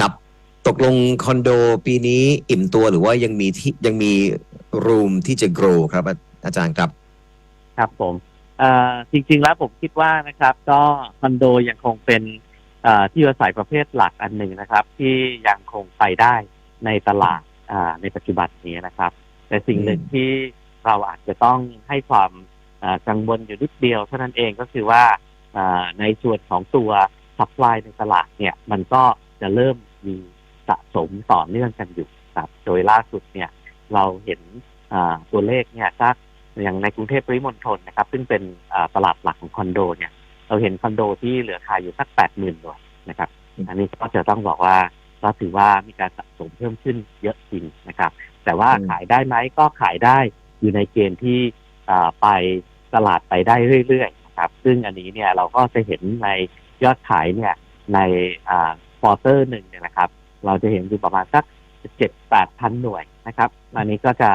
ครับ ตกลงคอนโดปีนี้อิ่มตัวหรือว่ายังมีที่ยังมีรูมที่จะ grow ครับ อาอาจารย์ครับ ครับผมเอ่อจริง ๆ แล้วผมคิดว่านะครับ ก็คอนโดยังคงเป็นเอ่อที่อยู่อาศัยประเภทหลักอันหนึ่งนะครับ ที่ยังคงไปได้ในตลาดอ่าในปัจจุบันนี้นะครับ แต่สิ่งหนึ่งอืมที่เราอาจจะต้องให้ความเอ่อกังวลอยู่นิดเดียวเท่านั้นเองก็คือว่าเอ่อในส่วนของตัวซัพพลายในตลาดเนี่ย มันก็จะเริ่ม มีสะสมต่อเนื่องกันอยู่ครับโดยล่าสุดเนี่ยเราเห็นตัวเลขเนี่ยสักอย่างในกรุงเทพปริมณฑลนะครับ ซึ่งเป็นตลาดหลักของคอนโดเนี่ย เราเห็นคอนโดที่เหลือขายอยู่สักแปดหมื่นหน่วยนะครับ อันนี้ก็จะต้องบอกว่าเราถือว่ามีการสะสมเพิ่มขึ้นเยอะจริงนะครับ แต่ว่าขายได้ไหมก็ขายได้อยู่ในเกณฑ์ที่ไปตลาดไปได้เรื่อยๆนะครับ ซึ่งอันนี้เนี่ยเราก็จะเห็นในยอดขายเนี่ยใน ควอเตอร์หนึ่งเนี่ยนะครับ เราจะเห็นอยู่ประมาณสักเจ็ดแปดพันหน่วยนะครับอันนี้ก็จะ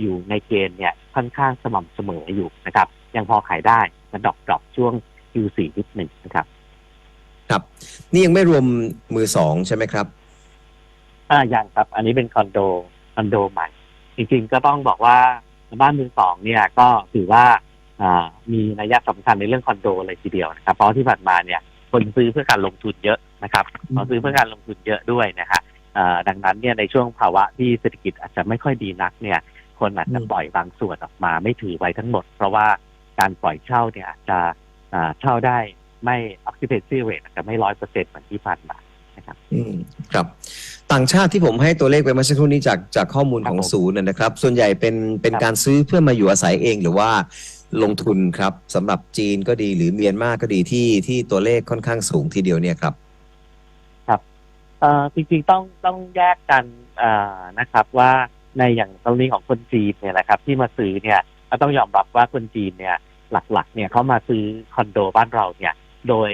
อยู่ในเกณฑ์เนี่ยค่อนข้างสม่ำเสมออยู่นะครับ ยังพอขายได้มันดรอปดรอปช่วง Q4 นิดหนึ่งนะครับ ครับ นี่ยังไม่รวมมือสองใช่ไหมครับ อ่ายังครับ อันนี้เป็นคอนโดคอนโดใหม่ จริงๆก็ต้องบอกว่าบ้านมือสองเนี่ยก็ถือว่าอ่ามีนัยสำคัญในเรื่องคอนโดเลยทีเดียวนะครับ เพราะที่ผ่านมาเนี่ย คนซื้อเพื่อการลงทุนเยอะ นะครับอืมเขาซื้อเพื่อการลงทุนเยอะด้วยนะฮะอ่าดังนั้นเนี่ยในช่วงภาวะที่เศรษฐกิจอาจจะไม่ค่อยดีนักเนี่ย คนอาจจะปล่อยบางส่วนออกมาไม่ถือไว้ทั้งหมด เพราะว่าการปล่อยเช่าเนี่ยอาจจะอ่าเช่าได้ไม่ occupancy rate อาจจะไม่ร้อยเปอร์เซ็นต์เหมือนที่ผ่านมาอืมครับ ต่างชาติที่ผมให้ตัวเลขไปเมื่อสักครู่นี้จากจากข้อมูลของครับผมศูนย์นะนะครับ ส่วนใหญ่เป็นเป็นครับการซื้อเพื่อมาอยู่อาศัยเองหรือว่าลงทุนครับสำหรับจีนก็ดีหรือเมียนมาก็ดีที่ที่ตัวเลขค่อนข้างสูงทีเดียวเนี่ยครับ เอ่อจริงๆต้องต้องแยกกันอ่านะครับว่าในอย่างกรณีของคนจีนเนี่ยนะครับ ที่มาซื้อเนี่ยก็ต้องยอมรับว่าคนจีนเนี่ยหลักๆ เนี่ยเขามาซื้อคอนโดบ้านเราเนี่ยโดย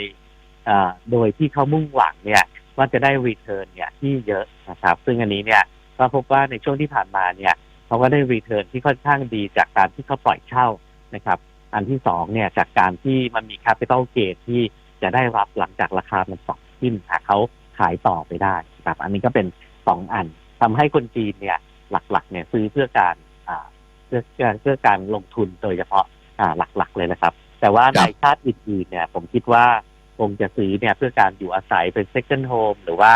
อ่าโดยที่เขามุ่งหวังเนี่ยว่าจะได้รีเทิร์นเนี่ยที่เยอะนะครับ ซึ่งอันนี้เนี่ยก็พบว่าในช่วงที่ผ่านมาเนี่ยเขาก็ได้รีเทิร์นที่ค่อนข้างดีจากการที่เขาปล่อยเช่านะครับอันที่สองเนี่ยจากการที่มันมี c a p ปิต l ลเก t ที่จะได้รับหลังจากราคามันปรับขึ้นหากเขา ขายต่อไปได้นะครับอันนี้ก็เป็นสองอันทำให้คนจีนเนี่ยหลักๆเนี่ยซื้อเพื่อการอ่าเพื่อการเพื่อการลงทุนโดยเฉพาะอ่าหลักๆเลยนะครับ แต่ว่าครัในบชาติอื่นๆเนี่ยผมคิดว่าคงจะซื้อเนี่ยเพื่อการอยู่อาศัยเป็น second home หรือว่า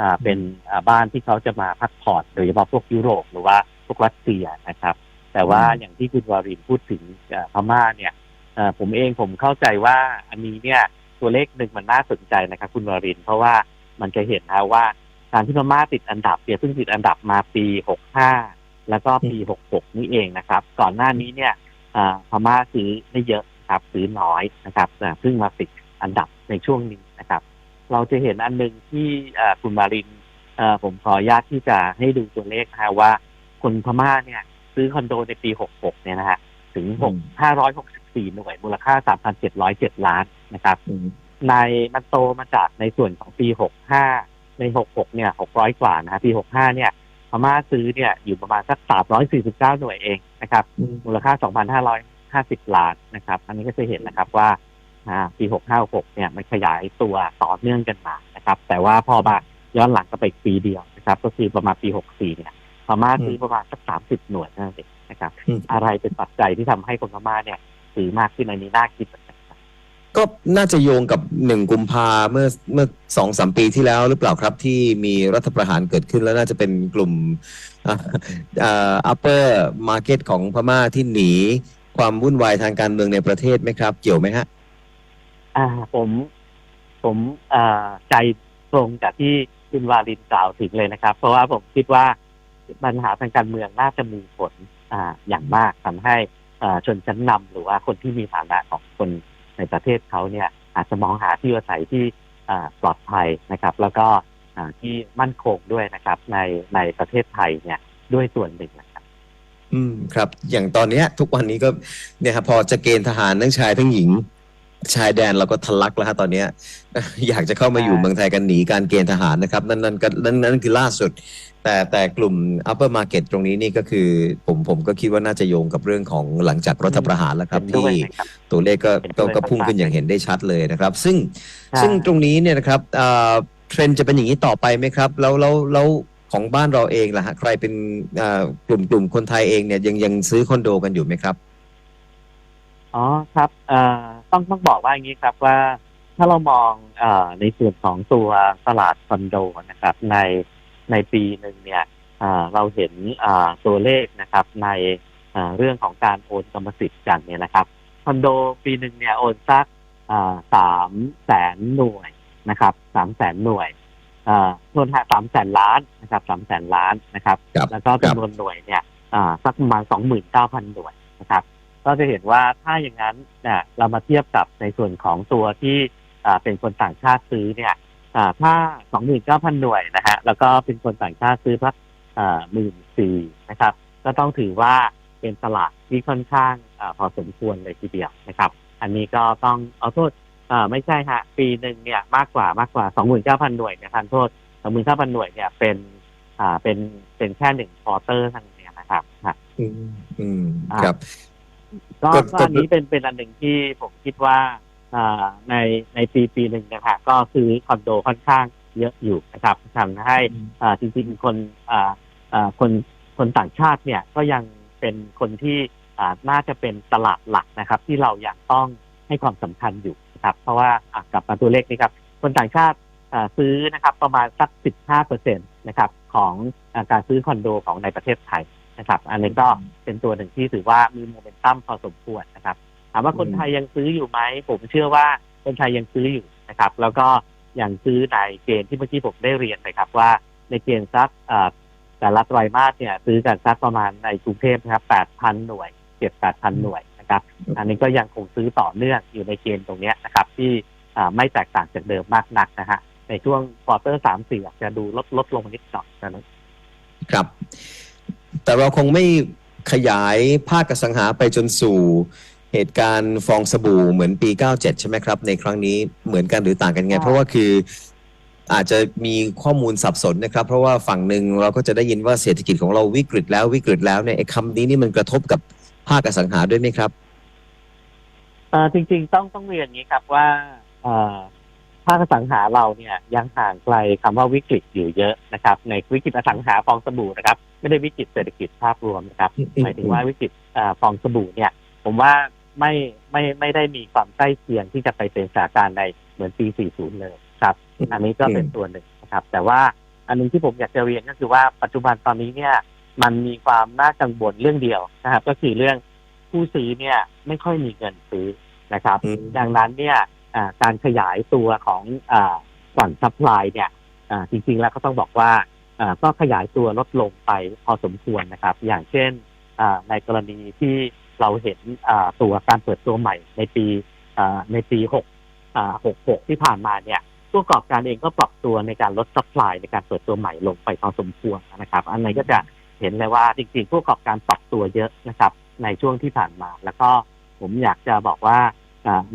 อ่าเป็นอ่าบ้านที่เขาจะมาพักผ่อนโดยเฉพาะพวกยุโรปหรือว่าพวกรัสเซียนะครับ แต่ว่าอืมอย่างที่คุณวารินพูดถึงเอ่อพม่าเนี่ยเอ่อผมเองผมเข้าใจว่าอันนี้เนี่ยตัวเลขหนึ่งมันน่าสนใจนะครับ คุณวารินเพราะว่า มันจะเห็นนะว่าการที่พม่าติดอันดับเนี่ยเพิ่งติดอันดับมาปี 65 แล้วก็ปี 66 นี่เองนะครับ ก่อนหน้านี้เนี่ยเอ่อพม่าซื้อไม่เยอะนะครับซื้อน้อยนะครับแต่เพิ่งมาติดอันดับในช่วงนี้นะครับ เราจะเห็นอันหนึ่งที่เอ่อคุณมารินเอ่อผมขออนุญาตที่จะให้ดูตัวเลขนะฮะว่า คนพม่าเนี่ย ซื้อคอนโดในปี 66 เนี่ยนะฮะถึงอืม6 564 หน่วยมูลค่า 3,707 ล้านนะครับอืม ในมันโตมาจากในส่วนของปี 65 ใน 66 เนี่ย 600 กว่านะฮะปี 65 เนี่ยพม่าซื้อเนี่ยอยู่ประมาณสัก 349 หน่วยเองนะครับมูลค่า 2,550 ล้านนะครับ อันนี้ก็จะเห็นนะครับว่าอ่าปี 6566 เนี่ยมันขยายตัวต่อเนื่องกันมานะครับ แต่ว่าพอมาย้อนหลังก็ไปอีกปีเดียวนะครับ ก็คือประมาณปี 64 เนี่ยพม่าซื้อประมาณสัก 30 หน่วยนั่นเองนะครับอืมอะไรเป็นปัจจัยที่ทำให้คนพม่าเนี่ยซื้อมากขึ้นอันนี้น่าคิดเหมือนกันครับ ก็น่าจะโยงกับหนึ่งกุมภาเมื่อเมื่อสองสามปีที่แล้วหรือเปล่าครับที่มีรัฐประหารเกิดขึ้นแล้วน่าจะเป็นกลุ่มอ่าอ่า upper market ของพม่าที่หนี ความวุ่นวายทางการเมืองในประเทศไหมครับ เกี่ยวไหมฮะอ่าผมผมอ่าใจตรงกับที่คุณวาลินกล่าวถึงเลยนะครับ เพราะว่าผมคิดว่าปัญหาทางการเมืองน่าจะมีผลอ่าอย่างมากทำให้อ่าชนชั้นนำหรือว่าคนที่มีฐานะของคน ในประเทศเขาเนี่ยอาจจะมองหาที่อาศัยที่ปลอดภัยนะครับ แล้วก็ที่มั่นคงด้วยนะครับ ในในประเทศไทยเนี่ยด้วยส่วนหนึ่งนะครับ อืมครับ อย่างตอนนี้ทุกวันนี้ก็เนี่ยครับพอจะเกณฑ์ทหารทั้งชายทั้งหญิง ชายแดนเราก็ทะลักแล้วฮะตอนเนี้ย อยากจะเข้ามาอยู่ใช่เมืองไทยกันหนีการเกณฑ์ทหารนะครับ นั่นนั่นก็นั่นนั่นคือล่าสุด แต่แต่กลุ่ม upper market ตรงนี้นี่ก็คือ ผมผมก็คิดว่าน่าจะโยงกับเรื่องของหลังจากรัฐประหารแล้วครับเห็นด้วยที่นะครับตัวเลขก็เห็นด้ก็วยก็พุ่งมากๆขึ้นอย่างเห็นได้ชัดเลยนะครับ ซึ่งใช่ซึ่งตรงนี้เนี่ยนะครับเอ่อเทรนด์จะเป็นอย่างนี้ต่อไปไหมครับ แล้วแล้วแล้วของบ้านเราเองล่ะฮะใครเป็นอ่ากลุ่มกลุ่มคนไทยเองเนี่ยยังยังซื้อคอนโดกันอยู่ไหมครับอ๋อครับเอ่อ ต้องต้องบอกว่าอย่างนี้ครับว่าถ้าเรามองเอ่อในส่วนของตัวตลาดคอนโดนะครับ ในในปีหนึ่งเนี่ยเอ่อเราเห็นเอ่อตัวเลขนะครับ ในเอ่อเรื่องของการโอนกรรมสิทธิ์กันเนี่ยนะครับคอนโดปีหนึ่งเนี่ยโอนสักสามแสนหน่วยนะครับสามแสนหน่วยเอ่อโทษฮะสามแสนล้านนะครับสามแสนล้านนะครับครับแล้วก็จำนวนหน่วยเนี่ยอ่าสักประมาณสองหมื่นเก้าพันหน่วยนะครับ ก็จะเห็นว่าถ้าอย่างนั้นเนี่ยเรามาเทียบกับในส่วนของตัวที่อ่าเป็นคนต่างชาติซื้อเนี่ยอ่าถ้า29,000หน่วยนะฮะแล้วก็เป็นคนต่างชาติซื้อสักหมื่นสี่นะครับ ก็ต้องถือว่าเป็นตลาดที่ค่อนข้างอาพอสมควรเลยทีเดียวนะครับ อันนี้ก็ต้องเอาโทษอ่าไม่ใช่ฮะปีหนึ่งเนี่ยมากกว่ามากกว่า29,000หน่วยเนี่ยทานโทษ29,000หน่วยเนี่ยเป็นอ่าเป็นเป็นแค่หนึ่งควอเตอร์ทางเนี่ยนะครับฮะอืมอืมอ่าครับ ก็ก็ก็ก็อันนี้เป็นเป็นอันหนึ่งที่ผมคิดว่าอ่าในในปีปีหนึ่งนะคะก็ซื้อคอนโดค่อนข้างเยอะอยู่นะครับทำให้อ่าจริงๆคนอ่าอ่าคนคนต่างชาติเนี่ยก็ยังเป็นคนที่อ่าน่าจะเป็นตลาดหลักนะครับ ที่เรายังต้องให้ความสำคัญอยู่นะครับ เพราะว่าอะกลับมาตัวเลขนี้ครับ คนต่างชาติอ่าซื้อนะครับประมาณสัก 15เปอร์เซ็นตนะครับของอาการซื้อคอนโดของในประเทศไทย นะครับ อันนี้ก็เป็นตัวหนึ่งที่ถือว่ามีโมเมนตัมพอสมควรนะครับถามว่าคนไทยยังซื้ออยู่ไหมผมเชื่อว่าคนไทยยังซื้ออยู่นะครับ แล้วก็ยังซื้อในเกณฑ์ที่เมื่อกี้ผมได้เรียนไปครับว่าในเกณฑ์สักเอ่อแต่ละไตรมาสเนี่ยซื้อกันสักประมาณในกรุงเทพนะครับ8,000หน่วย7 8,000หน่วยนะครับ อันนี้ก็ยังคงซื้อต่อเนื่องอยู่ในเกณฑ์ตรงเนี้ยนะครับ ที่อ่าไม่แตกต่างจากเดิมมากนักนะฮะในช่วงควอเตอร์สามสี่อาจจะดูลดลดลงนิดหน่อยนะครับครับ แต่เราคงไม่ขยายภาคอสังหาไปจนสู่เหตุการณ์ฟองสบู่เหมือนปี 97 ใช่ไหมครับ ในครั้งนี้เหมือนกันหรือต่างกันไงใช่เพราะว่าคืออาจจะมีข้อมูลสับสนนะครับ เพราะว่าฝั่งหนึ่งเราก็จะได้ยินว่าเศรษฐกิจของเราวิกฤตแล้ววิกฤตแล้วเนี่ยไอ้คำนี้นี่มันกระทบกับภาคอสังหาด้วยไหมครับเอ่อจริง ๆ ต้องต้องเรียนอย่างนี้ครับว่าเอ่อ ภาคอสังหาเราเนี่ยยังห่างไกลคำว่าวิกฤตอยู่เยอะนะครับ ในวิกฤตอสังหาฟองสบู่นะครับ ไม่ได้วิกฤตเศรษฐกิจภาพรวมนะครับอืมอืมหมายถึงว่าวิกฤตเอ่อฟองสบู่เนี่ย ผมว่าไม่ไม่ไม่ได้มีความใกล้เคียงที่จะไปเป็นสถานการณ์ในเหมือนปี 40 เลยครับ อันนี้ก็เป็นตัวหนึ่งนะครับ แต่ว่าอันหนึงที่ผมอยากจะเรียนก็คือว่าปัจจุบันตอนนี้เนี่ย มันมีความน่ากังวลเรื่องเดียวนะครับ ก็คือเรื่องผู้ซื้อเนี่ยไม่ค่อยมีเงินซื้อนะครับอืมดังนั้นเนี่ยอ่า การขยายตัวของฝั่งซัพพลายเนี่ยจริงๆแล้วก็ต้องบอกว่าก็ขยายตัวลดลงไปพอสมควรนะครับ อย่างเช่นในกรณีที่เราเห็นตัวการเปิดตัวใหม่ในปีในปีหกอ่าหกที่ผ่านมาเนี่ยผู้ประกอบการเองก็ปรับตัวในการลดซัพพลายในการเปิดตัวใหม่ลงไปพอสมควรนะครับ อันนี้ก็จะเห็นเลยว่าจริงๆผู้ประกอบการปรับตัวเยอะนะครับ ในช่วงที่ผ่านมา แล้วก็ผมอยากจะบอกว่า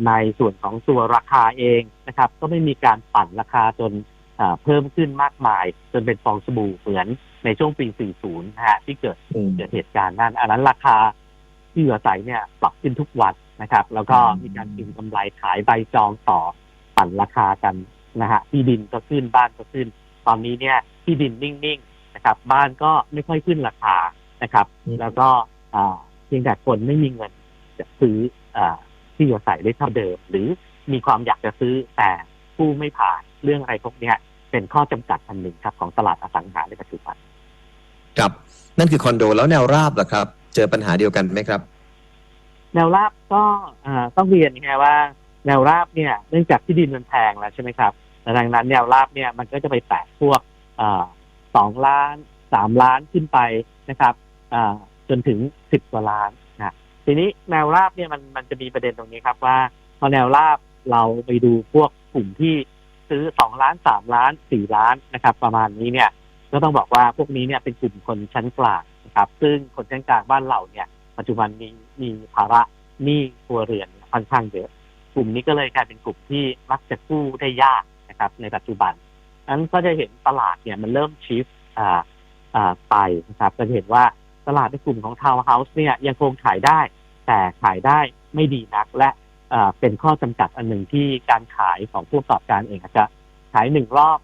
ในส่วนของตัวราคาเองนะครับ ก็ไม่มีการปั่นราคาจนอ่าเพิ่มขึ้นมากมาย จนเป็นฟองสบู่เหมือนในช่วงปี 40 นะฮะที่เกิดอืมเกิดเหตุการณ์นั้น อันนั้นราคาที่อยู่อาศัยเนี่ยปรับขึ้นทุกวันนะครับ แล้วก็มีการกินกำไรขายใบจองต่อปั่นราคากันนะฮะที่ดินก็ขึ้นบ้านก็ขึ้น ตอนนี้เนี่ยที่ดินนิ่งๆนะครับ บ้านก็ไม่ค่อยขึ้นราคานะครับอืมแล้วก็อ่าเพียงแต่คนไม่มีเงินจะซื้ออ่า ที่อยู่อาศัยได้เท่าเดิม หรือมีความอยากจะซื้อแต่ผู้ไม่ผ่านเรื่องอะไรพวกเนี้ยเป็นข้อจำกัดอันหนึ่งครับของตลาดอสังหาในปัจจุบันครับนั่นคือคอนโดแล้วแนวราบล่ะครับ เจอปัญหาเดียวกันไหมครับ แนวราบก็อ่าต้องเรียนนะฮะว่า แนวราบเนี่ยเนื่องจากที่ดินมันแพงแล้วใช่ไหมครับดังนั้นแนวราบเนี่ยมันก็จะไปแตะพวกอ่าสองล้านสามล้านขึ้นไปนะครับอ่าจนถึงสิบกว่าล้านนะ ทีนี้แนวราบเนี่ยมันมันจะมีประเด็นตรงนี้ครับว่าพอแนวราบเราไปดูพวกกลุ่มที่ซื้อสองล้านสามล้านสี่ล้านนะครับ ประมาณนี้เนี่ยก็ต้องบอกว่าพวกนี้เนี่ยเป็นกลุ่มคนชั้นกลางนะครับ ซึ่งคนชั้นกลางบ้านเราเนี่ย ปัจจุบันมีมีภาระหนี้ครัวเรือนค่อนข้างเยอะกลุ่มนี้ก็เลยกลายเป็นกลุ่มที่มักจะกู้ได้ยากนะครับ ในปัจจุบันนั้นก็จะเห็นตลาดเนี่ยมันเริ่มชิฟอ่าอ่าไปนะครับก็จะเห็นว่าตลาดในกลุ่มของทาวน์เฮาส์เนี่ยยังคงขายได้ แต่ขายได้ไม่ดีนัก และเป็นข้อจำกัดอันหนึ่งที่การขายของผู้ประกอบการเองอาจจะขายหนึ่งรอบ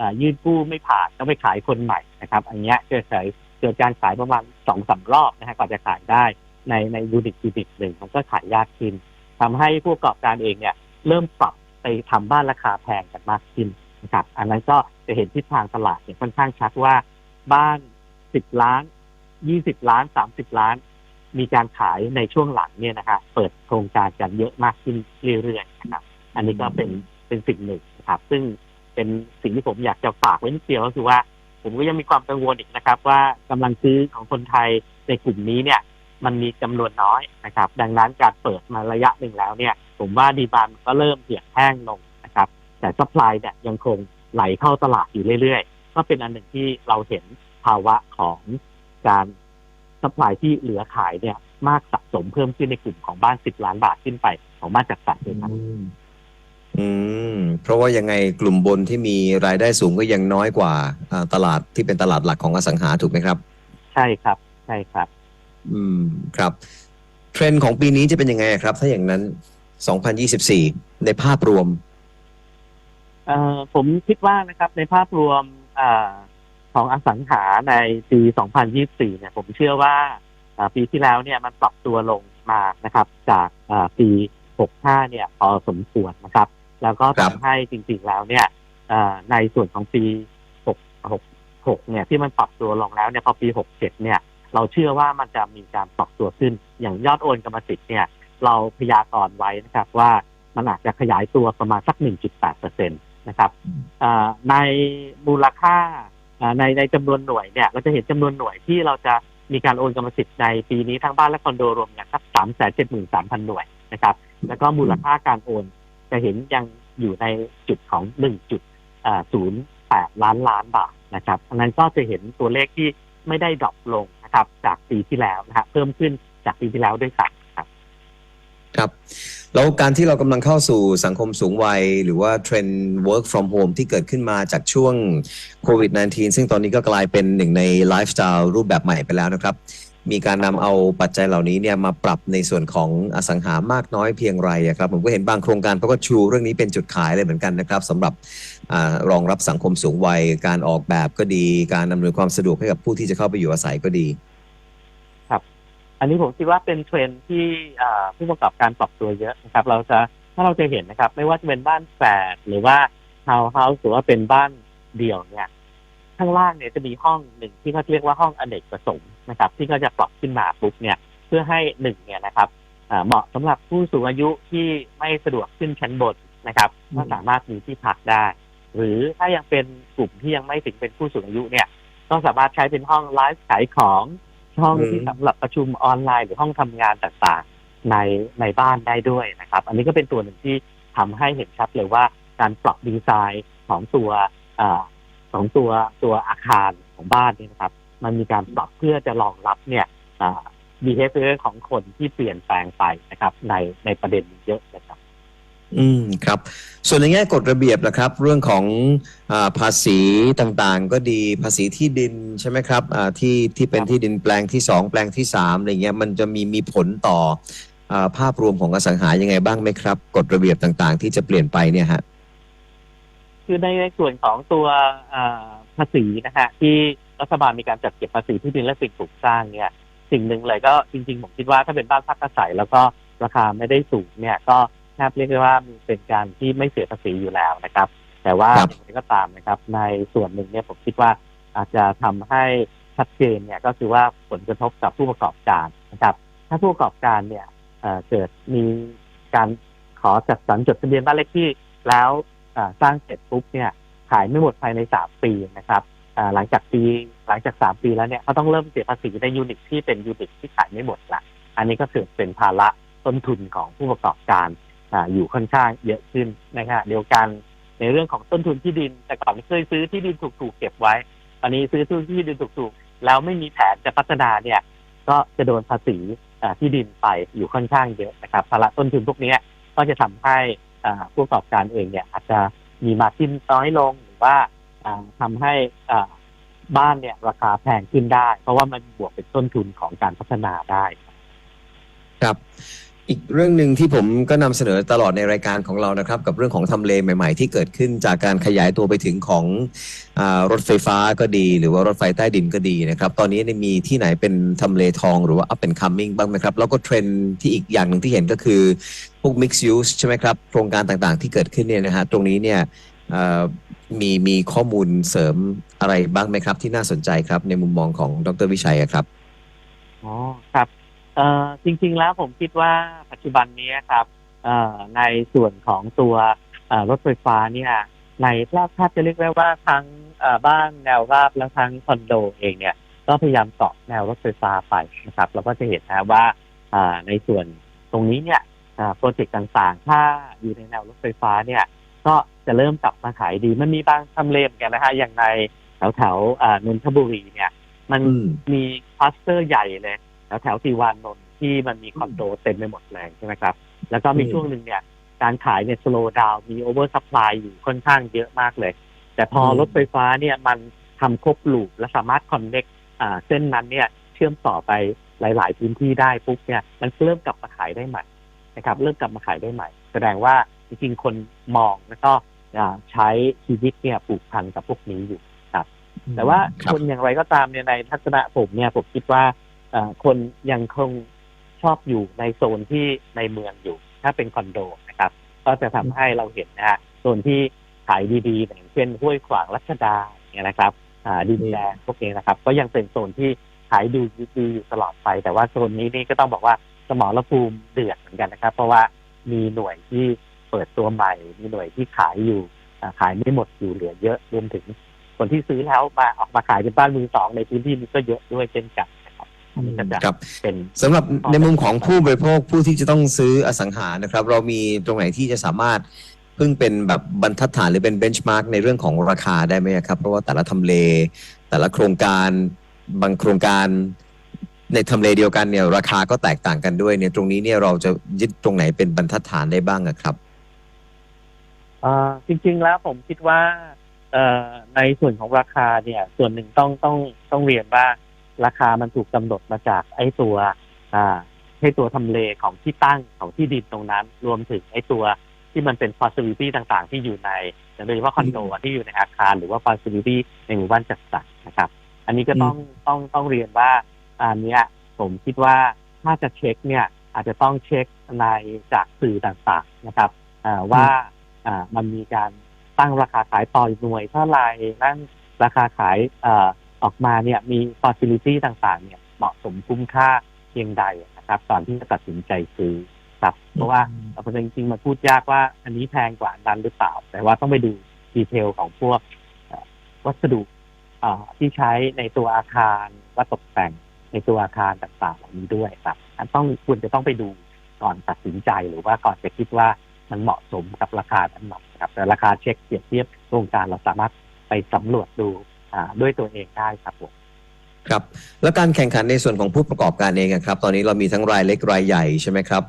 อยื่นกู้ไม่ผ่านต้องไปขายคนใหม่นะครับ อันนี้ยเกิดเเกิดการขายประมาณสองสารอบนะฮะกว่าจะขายได้ในในยูนิตยูนิตหนึ่งมันก็ขายยากขึ้นทำให้ผู้ประกอบการเองเนี่ย เริ่มปรับไปทำบ้านราคาแพงกันมากขึ้นนะครับ อันนั้นก็จะเห็นทิศทางตลาดเนี่ยค่อนข้างชัดว่าบ้านสิบล้านยี่สิบล้านสามสิบล้าน มีการขายในช่วงหลังเนี่ยนะฮะเปิดโครงการกันเยอะมากขึ้นเรื่อยๆนะครับ อันนี้ก็เป็นเป็นสิ่งหนึ่งนะครับ ซึ่งเป็นสิ่งที่ผมอยากจะฝากไว้นิดเดียวก็คือว่า ผมก็ยังมีความกังวลอีกนะครับ ว่ากำลังซื้อของคนไทยในกลุ่มนี้เนี่ย มันมีจำนวนน้อยนะครับ ดังนั้นการเปิดมาระยะหนึ่งแล้วเนี่ย ผมว่าดีบานก็เริ่มเหี่ยงแห้งลงนะครับ แต่ซัพพลายเนี่ยยังคงไหลเข้าตลาดอยู่เรื่อยๆ ก็เป็นอันหนึ่งที่เราเห็นภาวะของการ ซัพพลายที่เหลือขายเนี่ยมากสะสมเพิ่มขึ้นในกลุ่มของบ้านสิบล้านบาทขึ้นไปของบ้านจัดสรรเลยครับอืม เพราะว่ายังไงกลุ่มบนที่มีรายได้สูงก็ยังน้อยกว่าอ่าตลาดที่เป็นตลาดหลักของอสังหาถูกไหมครับ ใช่ครับ ใช่ครับ อืมครับ เทรนด์ของปีนี้จะเป็นยังไงครับ ถ้าอย่างนั้น 2024 ในภาพรวมเอ่อผมคิดว่านะครับในภาพรวมอา ของอสังหาในปี 2024 เนี่ย ผมเชื่อว่าอ่าปีที่แล้วเนี่ยมันปรับตัวลงมานะครับ จากอ่าปี 65 เนี่ยพอสมควรนะครับ แล้วก็ครับทำให้จริงๆแล้วเนี่ยอ่าในส่วนของปี66 เนี่ยที่มันปรับตัวลงแล้วเนี่ยพอปี 67 เนี่ย เราเชื่อว่ามันจะมีการปรับตัวขึ้นอย่างยอดโอนกรรมสิทธิ์เนี่ย เราพยากรณ์ไว้นะครับว่ามันอาจจะขยายตัวประมาณสัก 1.8เปอร์เซ็นตนะครับอ่าในมูลค่าอ่า ในในจำนวนหน่วยเนี่ยเราจะเห็นจำนวนหน่วยที่เราจะมีการโอนกรรมสิทธิ์ในปีนี้ทั้งบ้านและคอนโดรวมกันสักสามแสนเจ็ดหมื่นสามพันหน่วยนะครับ แล้วก็มูลค่าการโอนจะเห็นยังอยู่ในจุดของหนึ่งจุดศูนย์แปดล้านล้านบาทนะครับอันนั้นก็จะเห็นตัวเลขที่ไม่ได้ดรอปลงนะครับ จากปีที่แล้วนะฮะเพิ่มขึ้นจากปีที่แล้วด้วยซ้ำ ครับแล้วการที่เรากำลังเข้าสู่สังคมสูงวัย หรือว่าเทรนด์ work from home ที่เกิดขึ้นมาจากช่วงโควิด -19 ซึ่งตอนนี้ก็กลายเป็นหนึ่งในไลฟ์สไตล์รูปแบบใหม่ไปแล้วนะครับ มีการนำเอาปัจจัยเหล่านี้เนี่ยมาปรับในส่วนของอสังหามากน้อยเพียงไรครับ ผมก็เห็นบางโครงการเขาก็ชูเรื่องนี้เป็นจุดขายเลยเหมือนกันนะครับสำหรับอรองรับสังคมสูงวัย การออกแบบก็ดี การอำนวยความสะดวกให้กับผู้ที่จะเข้าไปอยู่อาศัยก็ดี อันนี้ผมคิดว่าเป็นเทรนที่อ่าผู้ประกอบการปรับตัวเยอะนะครับ เราจะถ้าเราจะเห็นนะครับ ไม่ว่าจะเป็นบ้านแฝดหรือว่าทาวน์เฮาส์หรือว่าเป็นบ้านเดี่ยวเนี่ยข้างล่างเนี่ยจะมีห้องหนึ่งที่เขาเรียกว่าห้องอเนกประสงค์นะครับ ที่ก็จะปรับขึ้นมาปุ๊บเนี่ยเพื่อให้หนึ่งเนี่ยนะครับเหมาะสำหรับผู้สูงอายุที่ไม่สะดวกขึ้นชั้นบนนะครับก็สามารถมีที่พักได้ หรือถ้ายังเป็นกลุ่มที่ยังไม่ถึงเป็นผู้สูงอายุเนี่ยก็สามารถใช้เป็นห้องไลฟ์ขายของ ห้องอืมที่สำหรับประชุมออนไลน์หรือห้องทำงานต่างๆในในบ้านได้ด้วยนะครับ อันนี้ก็เป็นตัวหนึ่งที่ทำให้เห็นชัดเลยว่าการปรับดีไซน์ของตัวอาของตัวตัวอาคารของบ้านนี่นะครับ มันมีการปรับเพื่อจะรองรับเนี่ยอ่า behavior ของคนที่เปลี่ยนแปลงไปนะครับ ในในประเด็นนี้เยอะนะครับ อืมครับ ส่วนในแง่กฎระเบียบนะครับ เรื่องของอาภาษีต่างๆ ก็ดีภาษีที่ดินใช่ไหมครับอ่าที่ที่เป็นที่ดินแปลงที่สองแปลงที่สามอะไรเงี้ยมันจะมีมีผลต่ออาภาพรวมของอสังหายังไงบ้างไหมครับกฎระเบียบต่างๆ ที่จะเปลี่ยนไปเนี่ยฮะคือในส่วนของตัวอ่าภาษีนะฮะที่รัฐบาลมีการจัดเก็บภาษีที่ดินและสิ่งปลูกสร้างเนี่ย สิ่งหนึ่งเลยก็จริงๆผมคิดว่าถ้าเป็นบ้านพักอาศัยแล้วก็ราคาไม่ได้สูงเนี่ยก็ บเรียกได้ว่ามีเป็นการที่ไม่เสียภาษีอยู่แล้วนะครับ แต่ว่าครับอย่างไรก็ตามนะครับ ในส่วนหนึ่งเนี่ยผมคิดว่าอาจจะทำให้ชัดเจนเนี่ยก็คือว่าผลกระทบกับผู้ประกอบการนะครับ ถ้าผู้ประกอบการเนี่ยเอ่อเกิดมีการขอจัดสรรจดทะเบียนบ้านเลขที่แล้วเอ่อสร้างเสร็จปุ๊บเนี่ยขายไม่หมดภายในสามปีนะครับอ่าหลังจากปีหลังจากสามปีแล้วเนี่ยเขาต้องเริ่มเสียภาษีในยูนิตที่เป็นยูนิตที่ขายไม่หมดละ อันนี้ก็เกิดเป็นภาระต้นทุนของผู้ประกอบการ ออยู่ค่อนข้างเยอะขึ้นนะครับเดียวกันในเรื่องของต้นทุนที่ดิน แต่ก่อนเคยซื้อที่ดินถูกๆเก็บไว้ ตอนนี้ซื้อที่ดินถูกๆแล้วไม่มีแผนจะพัฒนาเนี่ย ก็จะโดนภาษีที่ดินไปอยู่ค่อนข้างเยอะนะครับภาระต้นทุนพวกนี้ก็จะทำให้ผู้ประกอบการเองเนี่ยอาจจะมีมาจิ้นน้อยลงหรือว่าอ่าทำให้บ้านเนี่ยราคาแพงขึ้นได้ เพราะว่ามันบวกเป็นต้นทุนของการพัฒนาได้ ครับ อีกเรื่องหนึ่งที่ผมก็นำเสนอตลอดในรายการของเรานะครับ กับเรื่องของทำเลใหม่ ๆ ที่เกิดขึ้นจากการขยายตัวไปถึงของอรถไฟฟ้าก็ดี หรือว่ารถไฟใต้ดินก็ดีนะครับ ตอนนี้มีที่ไหนเป็นทำเลทองหรือว่า up and coming บ้างไหมครับ แล้วก็เทรนที่อีกอย่างหนึ่งที่เห็นก็คือพวก mixed use ใช่ไหมครับโครงการต่างๆ ที่เกิดขึ้นเนี่ยนะฮะตรงนี้เนี่ยมีมีข้อมูลเสริมอะไรบ้างไหมครับ ที่น่าสนใจครับในมุมมองของดรวิชัยครับอ๋อครับ เอ่อจริง ๆ แล้วผมคิดว่าปัจจุบันนี้ครับเอ่อในส่วนของตัวเอ่อรถไฟฟ้าเนี่ยในรอบแทบจะเรียกได้ว่าทั้งเอ่อบ้านแนวราบและทั้งคอนโดเองเนี่ย ก็พยายามเกาะแนวรถไฟฟ้าไปนะครับเราก็จะเห็นนะว่าอ่าในส่วนตรงนี้เนี่ยอ่าโปรเจกต์ต่างๆ ถ้าอยู่ในแนวรถไฟฟ้าเนี่ย ก็จะเริ่มกลับมาขายดี มันมีบางทำเลเหมือนกันนะฮะอย่างในแถวแถวๆอ่านนทบุรีเนี่ย มันอืม มีคลัสเตอร์ใหญ่เลย แถวแถวๆสีวานนนท์ที่มันมีคอนโดเต็มไปหมดเลยใช่ไหมครับ แล้วก็มีอืมช่วงหนึ่งเนี่ย การขายเนี่ยสโลดาวมีโอเวอร์ซัพพลายอยู่ค่อนข้างเยอะมากเลย แต่พอรถไฟฟ้าเนี่ยมันทำครบลูปและสามารถคอนเน็กอ่าเส้นนั้นเนี่ยเชื่อมต่อไปหลาย ๆ พื้นที่ได้ปุ๊บเนี่ยมันเริ่มกลับมาขายได้ใหม่นะครับเริ่มกลับมาขายได้ใหม่ แสดงว่าจริงๆคนมองแล้วก็อ่าใช้ชีวิตเนี่ยผูกพันกับพวกนี้อยู่แต่ว่าครับคนอย่างไรก็ตามเนี่ยในทัศนะผมเนี่ยผมคิดว่าเอ่อ คนยังคงชอบอยู่ในโซนที่ในเมืองอยู่ ถ้าเป็นคอนโดนะครับ ก็จะทำให้เราเห็นนะฮะโซนที่ขายดีๆอย่างเช่นห้วยขวางรัชดาเนี่ยนะครับดินแดงพวกนี้นะครับ ก็ยังเป็นโซนที่ขายดีดีอยู่ตลอดไป แต่ว่าโซนนี้นี่ก็ต้องบอกว่าสมรภูมิเดือดเหมือนกันนะครับ เพราะว่ามีหน่วยที่เปิดตัวใหม่ มีหน่วยที่ขายอยู่ขายไม่หมดอยู่เหลือเยอะรวมถึงคนที่ซื้อแล้วมาออกมาขายเป็นบ้านมือสองในพื้นที่นี้ก็เยอะด้วยเช่นกัน อันนี้ก็จะครับ เป็น สำหรับในมุมของผู้บริโภคผู้ที่จะต้องซื้ออสังหานะครับ เรามีตรงไหนที่จะสามารถพึ่งเป็นแบบบรรทัดฐานหรือเป็นเบนช์มาร์กในเรื่องของราคาได้ไหมครับ เพราะว่าแต่ละทำเล แต่ละโครงการบางโครงการในทำเลเดียวกันเนี่ยราคาก็แตกต่างกันด้วยเนี่ยตรงนี้เนี่ยเราจะยึดตรงไหนเป็นบรรทัดฐานได้บ้างอะครับ เอ่อจริงๆแล้วผมคิดว่าเอ่อในส่วนของราคาเนี่ย ส่วนหนึ่งต้องต้องต้องเรียนว่า ราคามันถูกกำหนดมาจากไอ้ตัวอ่าให้ตัวทำเลของที่ตั้งของที่ดินตรงนั้น รวมถึงไอ้ตัวที่มันเป็น facility ต่างๆ ที่อยู่ในโดยเฉพาะคอนโดอะที่อยู่ในอาคารหรือว่า facility ในหมู่บ้านจัดสรรนะครับ อันนี้ก็ต้องต้องต้องเรียนว่าอันเนี้ยผมคิดว่าถ้าจะเช็คเนี่ยอาจจะต้องเช็คในจากสื่อต่างๆนะครับอ่าว่าอ่ามันมีการตั้งราคาขายต่อหน่วยเท่าไหร่นั่นราคาขายเอ่อออกมาเนี่ยมี facility ต่างๆ เนี่ยเหมาะสมคุ้มค่าเพียงใดนะครับตอนที่จะตัดสินใจซื้อครับเพราะว่าเอาจริงๆมันพูดยากว่าอันนี้แพงกว่าอันนั้นหรือเปล่า แต่ว่าต้องไปดูดีเทลของพวกเอ่อวัสดุเอ่อที่ใช้ในตัวอาคารว่าตกแต่งในตัวอาคารต่างๆเหล่านี้ด้วยครับอันต้องควรจะต้องไปดูก่อนตัดสินใจหรือว่าก่อนจะคิดว่ามันเหมาะสมกับราคานั้นไหมครับแต่ราคาเช็คเปรียบเทียบโครงการเราสามารถไปสำรวจดูอ่า ด้วยตัวเองได้ครับผมครับแล้วการแข่งขันในส่วนของผู้ประกอบการเองอะครับ ตอนนี้เรามีทั้งรายเล็กรายใหญ่ใช่ไหมครับ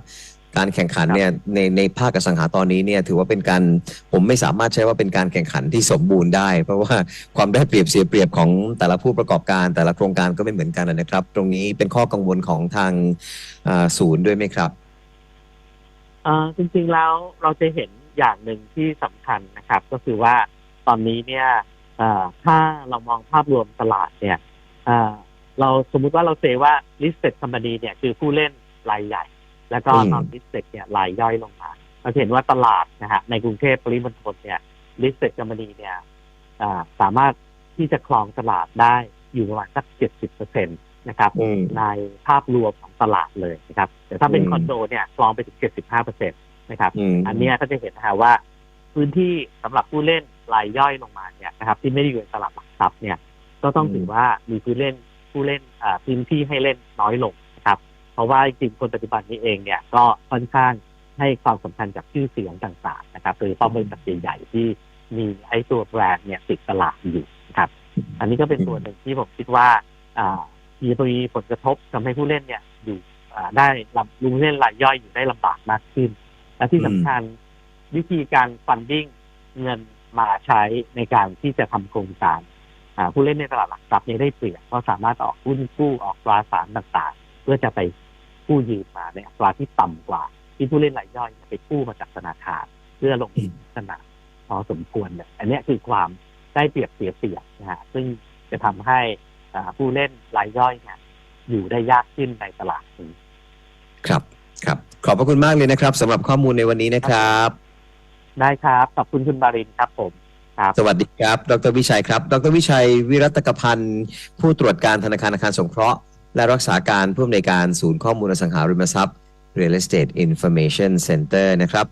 การแข่งขันเนี่ยในในภาคอสังหาตอนนี้เนี่ยถือว่าเป็นการผมไม่สามารถใช้ว่าเป็นการแข่งขันที่สมบูรณ์ได้ เพราะว่าความได้เปรียบเสียเปรียบของแต่ละผู้ประกอบการ แต่ละโครงการก็ไม่เหมือนกันนะครับ ตรงนี้เป็นข้อกังวลของทางอ่าศูนย์ด้วยไหมครับเอ่อจริงๆแล้วเราจะเห็นอย่างหนึ่งที่สำคัญนะครับ ก็คือว่าตอนนี้เนี่ยเอ่อ ถ้าเรามองภาพรวมตลาดเนี่ยเอ่อเราสมมุติว่าเราเซว่า listed company เนี่ยคือผู้เล่นรายใหญ่ แล้วก็อืม non listed เนี่ยรายย่อยลงมาเราจะเห็นว่าตลาดนะฮะในกรุงเทพปริมณฑลเนี่ย listed company เนี่ยอ่าสามารถที่จะครองตลาดได้อยู่ประมาณสักเจ็ดสิบเปอร์เซ็นตนะครับอืมในภาพรวมของตลาดเลยนะครับแต่ถ้าเป็นอืมคอนโดเนี่ยครองไปถึง75เปอร์เซ็นตนะครับอืมอันเนี้ยก็จะเห็นนะฮะว่า พื้นที่สำหรับผู้เล่น รายย่อยลงมาเนี่ยนะครับที่ไม่ได้อยู่ในตลาดหลักทรัพย์เนี่ยก็ต้องอืมถือว่ามีผู้เล่นผู้เล่นอ่าพื้นที่ให้เล่นน้อยลงนะครับ เพราะว่าจริงๆคนปัจจุบันนี้เองเนี่ยก็ค่อนข้างให้ความสำคัญกับชื่อเสียงต่างๆนะครับโดยเฉพาะบริษัทใหญ่ๆที่มีไอ้ตัวแบรนด์เนี่ยติดตลาดอยู่นะครับ อันนี้ก็เป็นส่วนหนึ่งที่ผมคิดว่าอ่ามีมีผลกระทบทำให้ผู้เล่นเนี่ยอยู่อ่าได้ลำลุงเล่นรายย่อยอยู่ได้ลำบากมากขึ้น และที่สำคัญวิธีการฟันดิ้งเงิน มาใช้ในการที่จะทำโครงการผู้เล่นในตลาดหลักทรัพย์เนี่ได้เปรียบเพราะสามารถออกหุ้นกู้ออกตราสารต่างๆ เพื่อจะไปกู้ยืมมาในอัตราที่ต่ำกว่า ที่ผู้เล่นรายย่อยไปกู้มาจากธนาคารเพื่อลงทุนขนาดพอสมควรเนี่ยอันนี้คือความได้เปรียบเสียเปรียบนะฮะซึ่งจะทำให้ผู้เล่นรายย่อยเนี่ยอยู่ได้ยากขึ้นในตลาดนี้ครับครับ ขอบพระคุณมากเลยนะครับสำหรับข้อมูลในวันนี้นะครับ ได้ครับ ขอบคุณคุณบารินครับผมครับสวัสดีครับ ดรวิชัยครับ ดรวิชัยวิรัตกพันธ์ผู้ตรวจการธนาคารอาคารสงเคราะห์ และรักษาการผู้อำนวยการศูนย์ข้อมูลอสังหาริมทรัพย์ Real Estate Information Center นะครับ